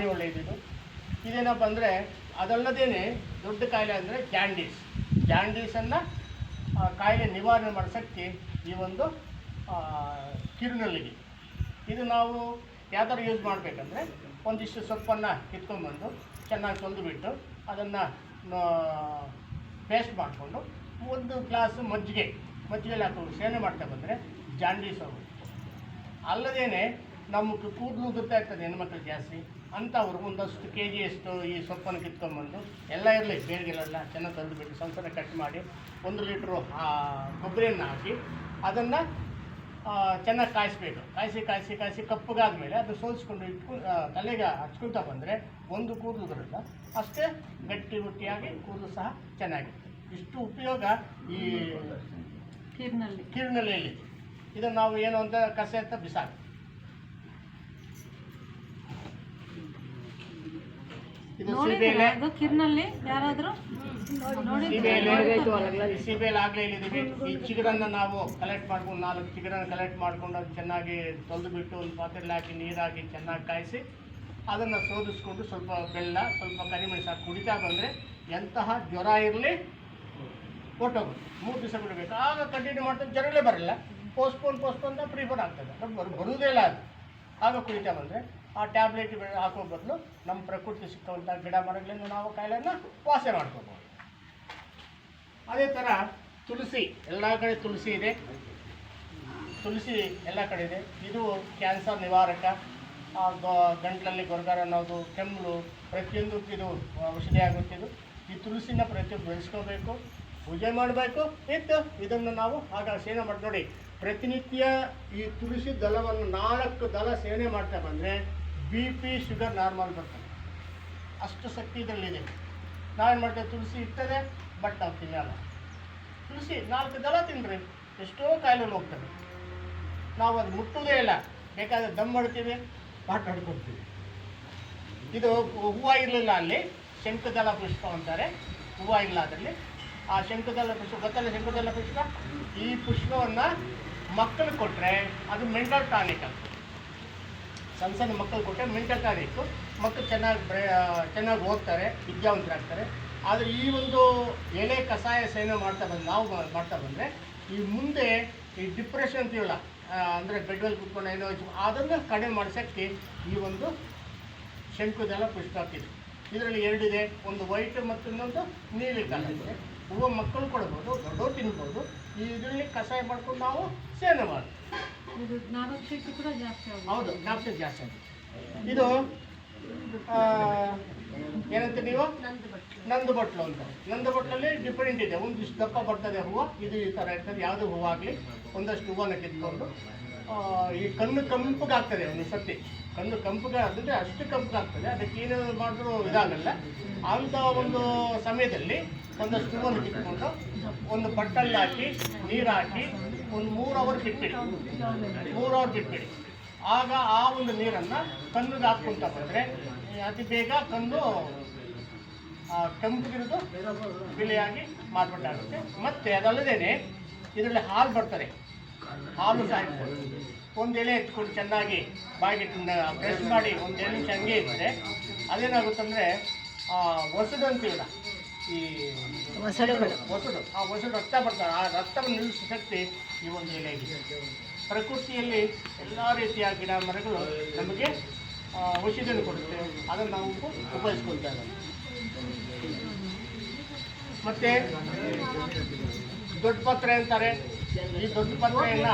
ಭಾರಿ ಒಳ್ಳೆಯದಿದು ಇದೇನಪ್ಪ ಅಂದರೆ ಅದಲ್ಲದೇ ದೊಡ್ಡ ಕಾಯಿಲೆ ಅಂದರೆ ಕ್ಯಾಂಡೀಸ್ ಕ್ಯಾಂಡೀಸನ್ನು ಕಾಯಿಲೆ ನಿವಾರಣೆ ಮಾಡೋ ಈ ಒಂದು ಕಿರುನಲ್ಲಿಗೆ ಇದು ನಾವು ಯಾವ ಥರ ಯೂಸ್ ಮಾಡಬೇಕಂದ್ರೆ ಒಂದಿಷ್ಟು ಸೊಪ್ಪನ್ನು ಕಿತ್ಕೊಂಡ್ಬಂದು ಚೆನ್ನಾಗಿ ತೊಳೆದುಬಿಟ್ಟು ಅದನ್ನು ಪೇಸ್ಟ್ ಮಾಡಿಕೊಂಡು ಒಂದು ಗ್ಲಾಸ್ ಮಜ್ಜಿಗೆ ಮಜ್ಜಿಗೆಲ್ಲ ಹಾಕೊಂಡು ಸೇವನೆ ಮಾಡ್ತಾ ಬಂದರೆ ಜಾಂಡೀಸ್ ಹೋಗುತ್ತೆ ಅಲ್ಲದೇನೆ ನಮಗೆ ಕೂದಲು ಉದುರ್ತಾ ಇರ್ತದೆ ಹೆಣ್ಮಕ್ಳು ಜಾಸ್ತಿ. ಅಂಥವ್ರು ಒಂದಷ್ಟು ಕೆ ಜಿಯಷ್ಟು ಈ ಸೊಪ್ಪನ್ನು ಕಿತ್ಕೊಂಡ್ಬಂದು ಎಲ್ಲ ಇರಲಿ ಬೇರೆಗೆಲ್ಲ ಚೆನ್ನಾಗಿ ತಂದುಬಿಟ್ಟು ಸಣ್ಣ ಸಣ್ಣ ಕಟ್ ಮಾಡಿ ಒಂದು ಲೀಟ್ರು ಕೊಬ್ಬರಿಯನ್ನು ಹಾಕಿ ಅದನ್ನು ಚೆನ್ನಾಗಿ ಕಾಯಿಸ್ಬೇಕು. ಕಾಯಿಸಿ ಕಾಯಿಸಿ ಕಾಯಿಸಿ ಕಪ್ಪಗಾದ ಮೇಲೆ ಅದು ಸೋಲ್ಸ್ಕೊಂಡು ಇಟ್ಕೊ ತಲೆಗೆ ಹಚ್ಕೊಳ್ತಾ ಬಂದರೆ ಒಂದು ಕೂದಲು ಬರಲ್ಲ ಅಷ್ಟೇ ಗಟ್ಟಿ ಗುಟ್ಟಿಯಾಗಿ ಕೂದಲು ಸಹ ಚೆನ್ನಾಗಿರುತ್ತೆ. ಇಷ್ಟು ಉಪಯೋಗ ಈ ಕಿರ್ನಲ್ಲಿ. ಕಿರ್ನಲ್ಲಿ ಇದನ್ನು ನಾವು ಏನು ಅಂತ ಕಸ ಅಂತ ಬಿಸಾಕ ಎಲೆ. ಅದು ಕಿರ್ನಲ್ಲಿ ಯಾರಾದರೂ? ಈ ಸೀಬೆ ಎಲೆ. ಆಗ್ಲೇ ಇಲ್ಲಿದ್ದೀವಿ ಈ ಚಿಗುರನ್ನ ನಾವು ಕಲೆಕ್ಟ್ ಮಾಡ್ಕೊಂಡು ನಾಲ್ಕು ಚಿಗುರನ್ನ ಕಲೆಕ್ಟ್ ಮಾಡ್ಕೊಂಡು ಅದು ಚೆನ್ನಾಗಿ ತೊಳೆದು ಬಿಟ್ಟು ಒಂದು ಪಾತ್ರೆಲಿ ಹಾಕಿ ನೀರಾಕಿ ಚೆನ್ನಾಗಿ ಕಾಯಿಸಿ ಅದನ್ನು ಶೋಧಿಸ್ಕೊಂಡು ಸ್ವಲ್ಪ ಬೆಲ್ಲ ಸ್ವಲ್ಪ ಕರಿಮೆಣಸು ಹಾಕಿ ಕುಡಿತಾ ಬಂದರೆ ಎಂತಹ ಜ್ವರ ಇರಲಿ ಹೊಟ್ಟೋಗುತ್ತೆ ಮೂರು ದಿವಸ ಬಿಡಬೇಕು. ಆಗ ಕಂಟಿನ್ಯೂ ಮಾಡ್ತಾರೆ ಜ್ವರಲೇ ಬರಲ್ಲ. ಪೋಸ್ಟ್ಪೋನ್ ಪೋಸ್ಟ್ಪೋನ್ ಅಂತ ಪ್ರಿಫರ್ ಆಗ್ತದೆ. ಬಟ್ ಬರೋದೇ ಬರುವುದೇ ಇಲ್ಲ ಅದು. ಆಗ ಕುಡಿತಾ ಬಂದರೆ ಆ ಟ್ಯಾಬ್ಲೆಟ್ ಹಾಕೋ ಬದಲು ನಮ್ಮ ಪ್ರಕೃತಿ ಸಿಕ್ಕುವಂಥ ಗಿಡ ಮರಗಳಿಂದ ನಾವು ಕಾಯಿಲೆಯನ್ನು ವಾಸ ಮಾಡ್ಕೋಬೋದು ಅದೇ ಥರ ತುಳಸಿ, ಎಲ್ಲ ಕಡೆ ತುಳಸಿ ಇದೆ. ತುಳಸಿ ಎಲ್ಲ ಕಡೆ ಇದೆ. ಇದು ಕ್ಯಾನ್ಸರ್ ನಿವಾರಕ. ಗಂಟಲಲ್ಲಿ ಗೊರಗಾರ ಅನ್ನೋದು ಕೆಮ್ಮು ಪ್ರತಿಯೊಂದಕ್ಕೂ ಇದು ಔಷಧಿ ಇದು. ಈ ತುಳಸಿನ ಪ್ರತಿಯೊಬ್ಬರು ಬೆಳೆಸ್ಕೋಬೇಕು ಪೂಜೆ ಮಾಡಬೇಕು, ಇತ್ತು. ಇದನ್ನು ನಾವು ಆಗ ಸೇವನೆ ಮಾಡಿ ನೋಡಿ, ಪ್ರತಿನಿತ್ಯ ಈ ತುಳಸಿ ದಲವನ್ನು ನಾಲ್ಕು ದಳ ಸೇನೆ ಮಾಡ್ತಾ ಬಂದರೆ ಬಿ ಪಿ ಶುಗರ್ ನಾರ್ಮಲ್ ಬರ್ತದೆ. ಅಷ್ಟು ಶಕ್ತಿ ಇದರಲ್ಲಿದೆ. ನಾವೇನು ಮಾಡ್ತೇವೆ ತುಳಸಿ ಇರ್ತದೆ ಬಟ್ ನಾವು ತಿನ್ನಲ್ಲ. ತುಳಸಿ ನಾಲ್ಕು ದಳ ತಿನ್ನಿರಿ ಎಷ್ಟೋ ಕಾಯಿಲೆಗಳು ಹೋಗ್ತವೆ. ನಾವು ಅದು ಮುಟ್ಟುವುದೇ ಇಲ್ಲ. ಬೇಕಾದ್ರೆ ದಮ್ ಮಾಡ್ತೀವಿ ಪಾಟ್ ಹೊಡ್ಕೊಡ್ತೀವಿ ಇದು ಹೂವು ಇರಲಿಲ್ಲ ಅಲ್ಲಿ, ಶಂಕುದಳ ಪುಷ್ಪ ಅಂತಾರೆ. ಹೂವು ಇಲ್ಲ ಅದರಲ್ಲಿ. ಆ ಶಂಕುದಳ ಪುಷ್ಪ, ಗೊತ್ತಲ್ಲ ಶಂಕುದಳ ಪುಷ್ಪ? ಈ ಪುಷ್ಪವನ್ನು ಮಕ್ಕಳು ಕೊಟ್ಟರೆ ಅದು ಮೆಂಟಲ್ ಟಾನಿಕ್ ಅಂತ ಸಣ್ಣ ಸಣ್ಣ ಮಕ್ಕಳು ಕೊಟ್ಟರೆ ಮೆಂಟಲ್ ಇಟ್ಟು ಮಕ್ಕಳು ಚೆನ್ನಾಗಿ ಬ್ರೇ ಚೆನ್ನಾಗಿ ಓದ್ತಾರೆ, ವಿದ್ಯಾವಂತರಾಗ್ತಾರೆ. ಆದರೆ ಈ ಒಂದು ಎಲೆ ಕಷಾಯ ಸೇವನೆ ಮಾಡ್ತಾ ಬಂದು, ನಾವು ಮಾಡ್ತಾ ಬಂದರೆ ಈ ಮುಂದೆ ಈ ಡಿಪ್ರೆಷನ್ ಅಂತೀವಲ್ಲ ಅಂದರೆ ಬೆಡ್ನಲ್ಲಿ ಕುತ್ಕೊಂಡು ಏನೋ ಅದನ್ನು ಕಡಿಮೆ ಮಾಡಿಸೋಕ್ಕೆ ಈ ಒಂದು ಶಂಕುದೆಲ್ಲ ಪುಷ್ಪ ಹಾಕಿದೆ ಇದರಲ್ಲಿ ಎರಡಿದೆ, ಒಂದು ವೈಟ್ ಮತ್ತು ಇನ್ನೊಂದು ನೀಲಿ ಕಲರ್ ಇದೆ. ಹೂವು ಮಕ್ಕಳು ಕೊಡ್ಬೋದು, ದೊಡ್ಡವ್ರು ತಿನ್ಬೋದು. ಈ ಇದರಲ್ಲಿ ಕಷಾಯ ಮಾಡ್ಕೊಂಡು ನಾವು ಸೇವನೆ ಮಾಡ್ತೀವಿ ಇದು ಜ್ಞಾಪಕ ಶಕ್ತಿ ಕೂಡ ಜಾಸ್ತಿ ಆಗುತ್ತೆ. ಹೌದು ಜ್ಞಾಪಕ ಜಾಸ್ತಿ ಇದು ಆ, ಏನಂತ ನೀವು? ನಂದು ಬಟ್ಲು ಅಂತ. ನಂದು ಬಟ್ಲಲ್ಲಿ ಡಿಫರೆಂಟ್ ಇದೆ. ಒಂದಿಷ್ಟು ದಪ್ಪ ಬರ್ತದೆ ಹೂವು ಇದು ಈ ಥರ ಇರ್ತದೆ. ಯಾವುದೇ ಹೂವಾಗಲಿ ಒಂದಷ್ಟು ಹೂವನ್ನ ಕಿತ್ಕೊಂಡು ಆ, ಈ ಕಣ್ಣು ಕಂಪಗಾಗ್ತದೆ ಒಂದು ಸತಿ ಕಣ್ಣು ಕಂಪಗಾದ್ರೆ ಅಷ್ಟು ಕಂಪಗಾಗ್ತದೆ. ಅದಕ್ಕೆ ಏನೇನು ಮಾಡಿದ್ರು ಇದಾಗಲ್ಲ. ಅಂಥ ಒಂದು ಸಮಯದಲ್ಲಿ ಒಂದಷ್ಟು ಹೂವನ್ನು ಕಿತ್ಕೊಂಡು ಒಂದು ಬಟ್ಟಲ್ಲಿ ಹಾಕಿ ನೀರು ಹಾಕಿ ಒಂದು ಮೂರು ಅವರ್ ಇಟ್ಬಿಡಿ ಮೂರು ಅವರ್ ಬಿಟ್ಬಿಡಿ ಆಗ ಆ ಒಂದು ನೀರನ್ನು ಕಣ್ಣಿಗೆ ಹಾಕ್ಕೊಂತ ಬಂದರೆ ಅತಿ ಬೇಗ ಕಣ್ಣು ಕೆಂಪಗಿರೋದು ಬಿಳಿಯಾಗಿ ಮಾರ್ಪಾಟಾಗುತ್ತೆ ಮತ್ತು ಅದಲ್ಲದೇನೆ ಇದರಲ್ಲಿ ಹಾಲು ಬರ್ತದೆ. ಹಾಲು ಇರ್ತದೆ ಒಂದು ಎಲೆ ಎತ್ಕೊಂಡು ಚೆನ್ನಾಗಿ ಬಾಯಿಗೆ ಪ್ರೆಸ್ ಮಾಡಿ ಒಂದು ಎಲೆ ನಿಮಿಷ ಹಂಗೆ ಇದ್ದರೆ ಅದೇನಾಗುತ್ತಂದರೆ ಹೊಸದಂತೀವಲ್ಲ ಈ ಮೊಸಳೆಗಳು ಒಸಡು, ಆ ಒಸಡು ರಕ್ತ ಬರ್ತಾರೆ ಆ ರಕ್ತವನ್ನು ನಿಲ್ಲಿಸುವ ಶಕ್ತಿ ಈ ಒಂದು ಎಲೆಗೆ ಪ್ರಕೃತಿಯಲ್ಲಿ ಎಲ್ಲ ರೀತಿಯ ಗಿಡ ಮರಗಳು ನಮಗೆ ಔಷಧಿಯನ್ನು ಕೊಡುತ್ತೆ. ಅದನ್ನು ನಾವು ಉಪಯೋಗಿಸ್ಕೊಳ್ತಾ ಇದ್ದೀವಿ ಮತ್ತೆ ದೊಡ್ಡ ಪತ್ರೆ ಅಂತಾರೆ. ಈ ದೊಡ್ಡ ಪತ್ರೆಯನ್ನ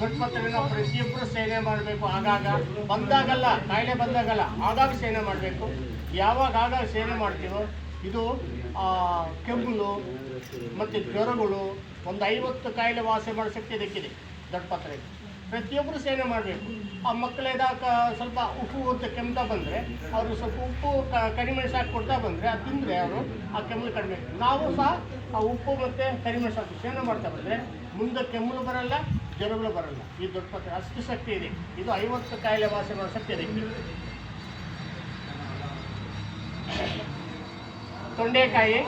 ದೊಡ್ಡ ಪತ್ರೆಯನ್ನ ಪ್ರತಿಯೊಬ್ಬರು ಸೇನೆ ಮಾಡಬೇಕು. ಆಗಾಗ ಬಂದಾಗಲ್ಲ, ಕಾಯಿಲೆ ಬಂದಾಗಲ್ಲ, ಆಗಾಗ ಸೇನೆ ಮಾಡಬೇಕು. ಯಾವಾಗ ಆಗಾಗ ಸೇವನೆ ಮಾಡ್ತೀವೋ ಇದು ಕೆಮ್ಮು ಮತ್ತು ಜ್ವರಗಳು ಒಂದು ಐವತ್ತು ಕಾಯಿಲೆ ವಾಸ ಮಾಡೋ ಶಕ್ತಿ ಇದಕ್ಕಿದೆ, ದೊಡ್ಡ ಪತ್ರೆ. ಪ್ರತಿಯೊಬ್ಬರು ಸೇವನೆ ಮಾಡಬೇಕು. ಆ ಮಕ್ಕಳೇದಾಗ ಸ್ವಲ್ಪ ಉಪ್ಪು ಅಂತ ಕೆಮ್ತಾ ಬಂದರೆ ಅವರು ಸ್ವಲ್ಪ ಉಪ್ಪು ಕರಿಮೆಣಸು ಹಾಕಿ ಕೊಡ್ತಾ ಬಂದರೆ ಅದು ತಿಂದರೆ ಅವರು ಆ ಕೆಮ್ಮಲು ಕಡಿಮೆ ನಾವು ಸಹ ಆ ಉಪ್ಪು ಮತ್ತು ಕರಿಮೆಣಸು ಹಾಕಿ ಸೇವೆ ಮಾಡ್ತಾ ಬಂದರೆ, ಮುಂದೆ ಕೆಮ್ಮಲು ಬರಲ್ಲ, ಜ್ವರಗಳು ಬರಲ್ಲ. ಈ ದೊಡ್ಡ ಪತ್ರೆ, ಅಷ್ಟು ಶಕ್ತಿ ಇದೆ. ಇದು ಐವತ್ತು ಕಾಯಿಲೆ ವಾಸ ಮಾಡೋ ಶಕ್ತಿ ಇದೆ ತೊಂಡೆಕಾಯಿ.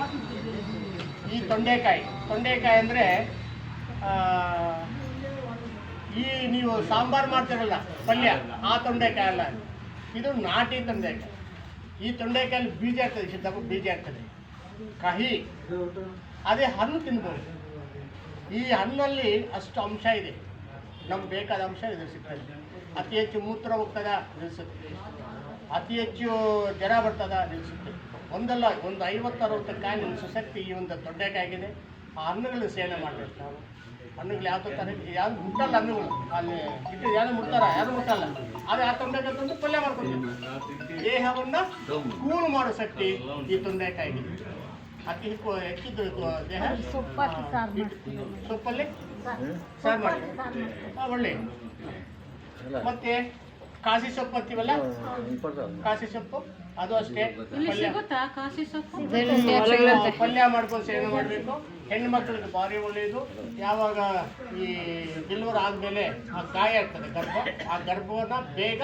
ಈ ತೊಂಡೆಕಾಯಿ. ತೊಂಡೆಕಾಯಿ ಅಂದರೆ ಈ ನೀವು ಸಾಂಬಾರು ಮಾಡ್ತೀರಲ್ಲ, ಪಲ್ಯ, ಆ ತೊಂಡೆಕಾಯಿ ಅಲ್ಲ ಇದು. ನಾಟಿ ತೊಂಡೆಕಾಯಿ. ಈ ತೊಂಡೆಕಾಯಲ್ಲಿ ಬೀಜ ಆಗ್ತದೆ ಸಿದ್ದಪ್ಪ ಬೀಜ ಆಗ್ತದೆ ಕಹಿ. ಅದೇ ಹಣ್ಣು ತಿನ್ಬೋದು. ಈ ಹಣ್ಣಲ್ಲಿ ಅಷ್ಟು ಅಂಶ ಇದೆ. ನಮ್ಗೆ ಬೇಕಾದ ಅಂಶ ಇದೆ ಸಿಗ್ತದೆ. ಅತಿ ಹೆಚ್ಚು ಮೂತ್ರ ಹೋಗ್ತದ ನಿಲ್ಸುತ್ತೆ ಅತಿ ಹೆಚ್ಚು ಜ್ವರ ಬರ್ತದ ನಿಲ್ಲಿಸುತ್ತೆ ಒಂದಲ್ಲ ಒಂದು ಐವತ್ತು ಅರವತ್ತು ಕಾಯಿ ನಿಲ್ಲಿಸೋ ಶಕ್ತಿ ಈ ಒಂದು ತೊಂಡೆಕಾಯಿಗಿದೆ ಆ ಹಣ್ಣುಗಳು ಸೇವನೆ ಮಾಡಬೇಕು ನಾವು. ಹಣ್ಣುಗಳು ಯಾವ ಥರ ಯಾರು ಮುಟ್ಟಲ್ಲ ಹಣ್ಣುಗಳು. ಅಲ್ಲಿ ಇಟ್ಟು ಯಾರು ಮುಟ್ತಾರ? ಯಾರು ಮುಟ್ಟಲ್ಲ. ಆದರೆ ಆ ತೊಂಡೆಕಾಯಿ ಪಲ್ಯ ಮಾಡ್ಕೊತೀವಿ ದೇಹವನ್ನು ಕೂಳು ಮಾಡೋ ಶಕ್ತಿ ಈ ತೊಂಡೆಕಾಯಿಗೆ ಅತಿ ಹಿಕ್ಕು ಹೆಚ್ಚಿದ್ದು ದೇಹ. ಸೊಪ್ಪಲ್ಲಿ? ಸಾರು ಮಾಡಿ. ಒಳ್ಳೆ. ಮತ್ತೆ ಕಾಸಿ ಸೊಪ್ಪು ಅಂತೀವಲ್ಲ? ಕಾಸಿ ಸೊಪ್ಪು? ಅದು ಅಷ್ಟೇ. ಇಲ್ಲಿ ಪಲ್ಯ. ಪಲ್ಯ ಮಾಡ್ಕೊಂಡು ಸೇವೆ ಮಾಡಬೇಕು. ಹೆಣ್ಣು ಮಕ್ಕಳಿಗೆ ಭಾರಿ ಒಳ್ಳೆಯದು. ಯಾವಾಗ ಈ ಡೆಲಿವರ್ ಆದಮೇಲೆ ಆ ಕಾಯಿ ಆಗ್ತದೆ ಗರ್ಭ. ಆ ಗರ್ಭವನ್ನು ಬೇಗ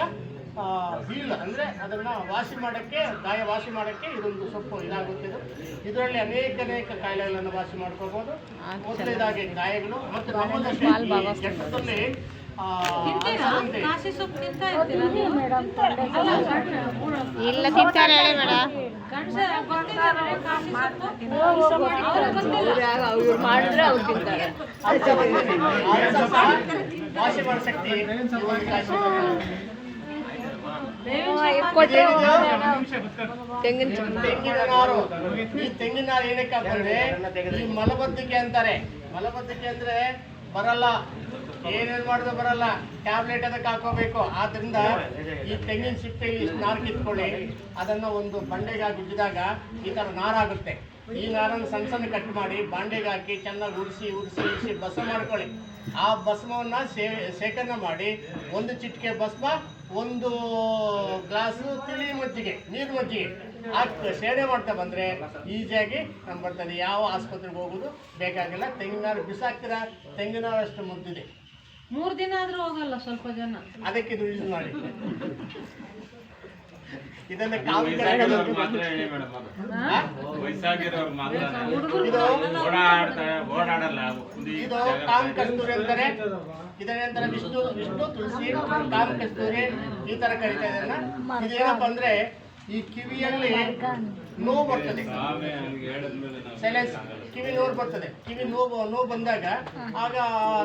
ಹೀಲ್ ಅಂದರೆ ಅದನ್ನು ವಾಸಿ ಮಾಡೋಕ್ಕೆ ಗಾಯ ವಾಸಿ ಮಾಡೋಕ್ಕೆ ಇದೊಂದು ಸೊಪ್ಪು ಇದಾಗುತ್ತೆ ಇದು ಇದರಲ್ಲಿ ಅನೇಕ ಅನೇಕ ಕಾಯಿಲೆಗಳನ್ನು ವಾಸಿ ಮಾಡ್ಕೋಬೋದು ಮೊದಲನೇದಾಗಿ ಗಾಯಗಳು ಮತ್ತು ನಮ್ಮದಷ್ಟೇ ಇಲ್ಲ ತಿಂತಾರೆ ಹೇಳಿ ಮೇಡಮ್. ಮಾಡಿದ್ರೆ ಅವ್ರು ತಿಂತಾರೆ ಶಕ್ತಿ ಈ ಒಂದು ಕಾಯಿ ಸೊಪ್ಪು. ಬೇವಿನ ಕೊಟ್ಟರೆ ಇದೇನಿದು? ತೆಂಗಿನ ತೆಂಗಿನ ನಾರು ಈ ತೆಂಗಿನ ನಾರು ಏನಕ್ಕೆ ಅಂದ್ರೆ ಈ ಮಲಬದ್ಧತೆ ಅಂತಾರೆ. ಮಲಬದ್ಧತೆ ಅಂದ್ರೆ ಬರಲ್ಲ. ಏನೇನ್ ಮಾಡಿದ್ರು ಬರಲ್ಲ. ಟ್ಯಾಬ್ಲೆಟ್ ಅದಕ್ಕೆ ಹಾಕೋಬೇಕು. ಆದ್ರಿಂದ ಈ ತೆಂಗಿನ ಸಿಪ್ಪೆಯಲ್ಲಿ ನಾರು ಕಿತ್ಕೊಳ್ಳಿ. ಅದನ್ನ ಒಂದು ಬಂಡೆಗೆ ಉಜ್ಜಿದಾಗ ಈ ತರ ನಾರಾಗುತ್ತೆ ಈ ನಾರನ್ನು ಸಣ್ಣ ಸಣ್ಣ ಕಟ್ ಮಾಡಿ ಬಾಂಡೆಗೆ ಹಾಕಿ ಚೆನ್ನಾಗಿ ಉರಿಸಿ ಉರಿಸಿ ಉರಿಸಿ ಭಸ್ಮ ಮಾಡ್ಕೊಳ್ಳಿ. ಆ ಭಸ್ಮವನ್ನ ಶೇಖರಣೆ ಮಾಡಿ ಒಂದು ಚಿಟಿಕೆ ಭಸ್ಮ, ಒಂದು ಗ್ಲಾಸು ತಿಳಿ ಮಜ್ಜಿಗೆ, ನೀರು ಮಜ್ಜಿಗೆ. ಹಾಕಿ ಸೇವೆ ಮಾಡ್ತಾ ಬಂದರೆ ಈಸಿಯಾಗಿ ನಮ್ಗೆ ಬರ್ತದೆ. ಯಾವ ಆಸ್ಪತ್ರೆಗೆ ಹೋಗೋದು ಬೇಕಾಗಿಲ್ಲ. ತೆಂಗಿನಾರು ಬಿಸಾಕ್ತೀರಾ? ತೆಂಗಿನಾರು ಅಷ್ಟು ಮುದ್ದಿದೆ. ಮೂರು ದಿನ ಆದರೂ ಹೋಗಲ್ಲ ಸ್ವಲ್ಪ ಜನ. ಅದಕ್ಕೆ ಇದು ಯೂಸ್ ಮಾಡಿ ಇದನ್ನ ಇದು ಕಾಮ್ ಕಸ್ತೂರಿ ಅಂತಾರೆ. ನಂತರ ವಿಷ್ಣು ವಿಷ್ಣು ತುಳಸಿ ಕಾಮ್ ಕಸ್ತೂರಿ ಈ ತರ ಕರಿತಾ ಇದನ್ನ ಇದೇನಪ್ಪ ಅಂದ್ರೆ ಈ ಕಿವಿಯಲ್ಲಿ ನೋವು ಬರ್ತದೆ. ಸೈಲೆನ್ಸ್ ಕಿವಿ ನೋವು ಬರ್ತದೆ. ಕಿವಿ ನೋವು ನೋವು ಬಂದಾಗ ಆಗ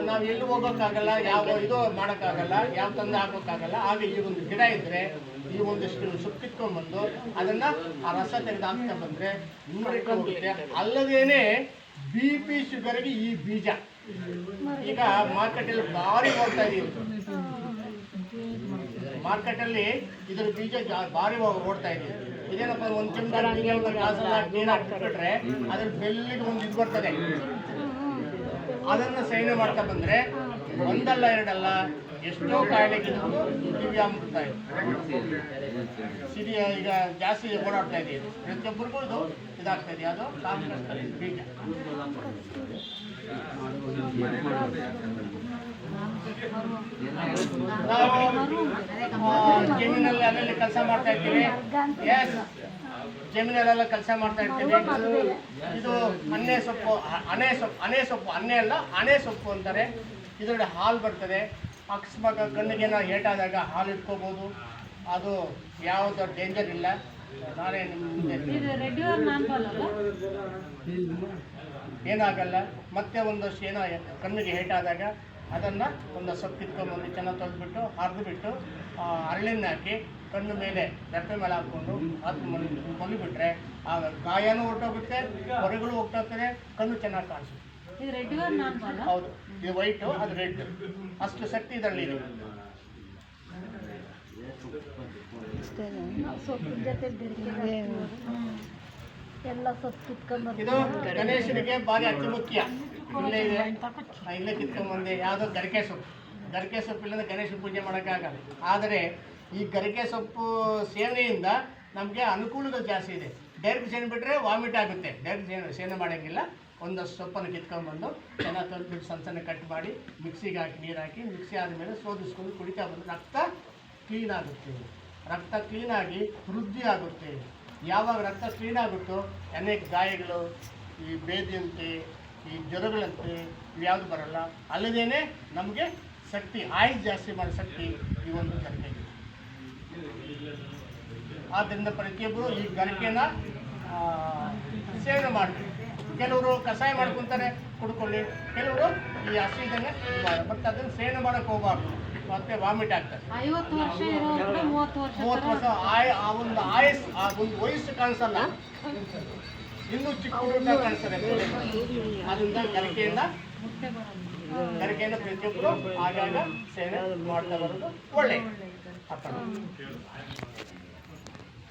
ನಾವು ಎಲ್ಲಿ ಹೋಗೋಕ್ಕಾಗಲ್ಲ, ಯಾವ ಇದು ಮಾಡೋಕ್ಕಾಗಲ್ಲ, ಯಾವ ತಂದು ಹಾಕೋಕ್ಕಾಗಲ್ಲ. ಆಗ ಈ ಒಂದು ಗಿಡ ಇದ್ರೆ, ಈ ಒಂದಿಷ್ಟು ಸೊಪ್ಪು ಕಿತ್ಕೊಂಡ್ಬಂದು ಅದನ್ನ ಆ ರಸ ತೆಗೆದು ಹಾಕ್ತಾ ಬಂದ್ರೆ ಹೋಗುತ್ತೆ. ಅಲ್ಲದೇನೆ ಬಿ ಪಿ ಶುಗರ್ಗೆ ಈ ಬೀಜ. ಈಗ ಮಾರ್ಕೆಟಲ್ಲಿ ಭಾರಿ ಹೋಗ್ತಾ ಇದೆ ಮಾರ್ಕೆಟಲ್ಲಿ ಇದ್ರ ಬೀಜ ಭಾರಿ ಓಡ್ತಾ ಇದೆ. ಇದೇನಪ್ಪ ಒಂದು ನೀರು ಹಾಕ್ಬಿಟ್ರೆ ಅದ್ರ ಬೆಲ್ಲಿಗೆ ಒಂದು ಇದು ಬರ್ತದೆ. ಅದನ್ನ ಸೇವನೆ ಮಾಡ್ತಾ ಬಂದ್ರೆ ಒಂದಲ್ಲ ಎರಡಲ್ಲ ಎಷ್ಟೋ ಕಾಯಿಲೆಗೆ ದಿವ್ಯಾಮೃತ ಇದೆ. ಸಿರಿ ಈಗ ಜಾಸ್ತಿ ಓಡಾಡ್ತಾ ಇದು. ಪ್ರತಿಯೊಬ್ಬರಿಗೂ ಇದು ಇದಾಗ್ತಾ ಇದೆ. ಅದು ಕಾಂಗ್ರೆಸ್ ಬೀಜ. ನಾವು ಜಮೀನಲ್ಲಿ ಅಲ್ಲಲ್ಲಿ ಕೆಲಸ ಮಾಡ್ತಾ ಇರ್ತೀವಿ. ಎಸ್ ಜಮೀನಲ್ಲೆಲ್ಲ ಕೆಲಸ ಮಾಡ್ತಾ ಇರ್ತೀವಿ. ಇದು ಅನ್ನೆ ಸೊಪ್ಪು ಅನೆ ಅಣೆ ಸೊಪ್ಪು ಅನೆ ಸೊಪ್ಪು ಅನ್ನೆ ಅಲ್ಲ ಅಣೆ ಸೊಪ್ಪು ಅಂತಾರೆ. ಇದರಲ್ಲಿ ಹಾಲು ಬರ್ತದೆ. ಅಕಸ್ಮಾತ್ ಕಣ್ಣಿಗೆ ನಾವು ಏಟಾದಾಗ ಹಾಲು ಇಟ್ಕೋಬೋದು. ಅದು ಯಾವುದೋ ಡೇಂಜರ್ ಇಲ್ಲ. ನಾನೇ ಏನಾಗಲ್ಲ. ಮತ್ತೆ ಒಂದಷ್ಟು ಏನೋ ಕಣ್ಣಿಗೆ ಏಟಾದಾಗ ಅದನ್ನು ಒಂದು ಸೊಪ್ಪು ಕಿತ್ಕೊಂಡ್ಬಂದು ಚೆನ್ನಾಗಿ ತೊಳೆದ್ಬಿಟ್ಟು ಹರಿದ್ಬಿಟ್ಟು ಅರಳಿನ ಹಾಕಿ ಕಣ್ಣು ಮೇಲೆ ರೆಪ್ಪೆ ಮೇಲೆ ಹಾಕ್ಕೊಂಡು ಅದು ಮಲಿ ಮಲಿಬಿಟ್ರೆ ಆ ಗಾಯನೂ ಹೊರಟೋಗುತ್ತೆ ಹೊರಗಳು ಹೋಗ್ತೋಗ್ತದೆ ಕಣ್ಣು ಚೆನ್ನಾಗಿ ಕಾಣಿಸುತ್ತೆ. ಹೌದು. ಇದು ವೈಟು ಅದು ರೆಡ್. ಅಷ್ಟು ಶಕ್ತಿ ಇದರಲ್ಲಿ ಇದೆ. ಸೊಪ್ಪಿನ ಜೊತೆ ಬೆರಕೆ ಎಲ್ಲ ಕಿತ್ಕೊಂಡು ಗಣೇಶನಿಗೆ ಬಾರಿ ಅತಿ ಮುಖ್ಯ. ಇಲ್ಲೇ ಇದೆ. ಇಲ್ಲೇ ಕಿತ್ಕೊಂಡ್ಬಂದೆ ಯಾವುದೋ ಗರಿಕೆ ಸೊಪ್ಪು. ಗರಿಕೆ ಸೊಪ್ಪು ಇಲ್ಲದೆ ಗಣೇಶ ಪೂಜೆ ಮಾಡೋಕ್ಕಾಗಲ್ಲ. ಆದರೆ ಈ ಗರಿಕೆ ಸೊಪ್ಪು ಸೇವನೆಯಿಂದ ನಮಗೆ ಅನುಕೂಲಗಳು ಜಾಸ್ತಿ ಇದೆ. ಡೈರೆಕ್ಟ್ ಸೇನೆ ಬಿಟ್ಟರೆ ವಾಮಿಟ್ ಆಗುತ್ತೆ. ಡೈರೆಕ್ಟ್ ಸೇನೆ ಸೇವನೆ ಮಾಡೋಂಗಿಲ್ಲ. ಒಂದಷ್ಟು ಸೊಪ್ಪನ್ನು ಕಿತ್ಕೊಂಡ್ಬಂದು ಚೆನ್ನಾಗಿ ತೊಳೆದ್ಬಿಟ್ಟು ಸಣ್ಣ ಸಣ್ಣ ಕಟ್ ಮಾಡಿ ಮಿಕ್ಸಿಗೆ ಹಾಕಿ ನೀರು ಹಾಕಿ ಮಿಕ್ಸಿ ಆದಮೇಲೆ ಸೋದಿಸ್ಕೊಂಡು ಕುಡಿತಾ ಬಂದು ರಕ್ತ ಕ್ಲೀನ್ ಆಗುತ್ತೆ. ರಕ್ತ ಕ್ಲೀನಾಗಿ ವೃದ್ಧಿ ಆಗುತ್ತೆ. ಯಾವಾಗ ರಕ್ತ ಕ್ಲೀನ್ ಆಗುತ್ತೋ ಅನೇಕ ಗಾಯಗಳು ಈ ಬೇದಿಯಂತೆ ಈ ಜ್ವರಗಳಂತೆ ಇವ್ಯಾವುದು ಬರಲ್ಲ ಅಲ್ಲದೇನೆ ನಮಗೆ ಶಕ್ತಿ ಆಯುಷ್ ಜಾಸ್ತಿ ಮಾಡೋ ಶಕ್ತಿ ಈ ಒಂದು ಗಣಕೆ ಆದ್ದರಿಂದ ಪ್ರತಿಯೊಬ್ಬರು ಈ ಗರಿಕೆನ ಆ, ಸೇವನೆ ಮಾಡಬೇಕು. ಕೆಲವರು ಕಷಾಯ ಮಾಡ್ಕೊತಾರೆ ಕುಡ್ಕೊಳ್ಳಿ. ಕೆಲವರು ಈ ಹಸಿ ಇದನ್ನೇ ಮತ್ತು ಅದನ್ನು ಸೇವನೆ ಮಾಡೋಕ್ಕೆ ಹೋಗಬಾರ್ದು. ಮತ್ತೆ ವಾಮಿಟ್ ಆಗ್ತದೆ. ಮೂವತ್ತು ವರ್ಷ ಆಯ್ ಆ ಒಂದು ಆಯಸ್ ಆ ಒಂದು ವಯಸ್ಸು ಕಾಣಿಸಲ್ಲ. ಇನ್ನೂ ಚಿಕ್ಕ ಹುಡುಗ ಕಾಣಿಸ್ತದೆ ಅದರಿಂದ ಗರಿಕೆಯಿಂದ ಕಲಿಕೆಯಿಂದ ಪ್ರತಿಯೊಬ್ಬರು ಆಗಾಗ ಸೇವೆ ಮಾಡ್ತಾ ಬರೋದು ಒಳ್ಳೆ. ಅರ್ಥ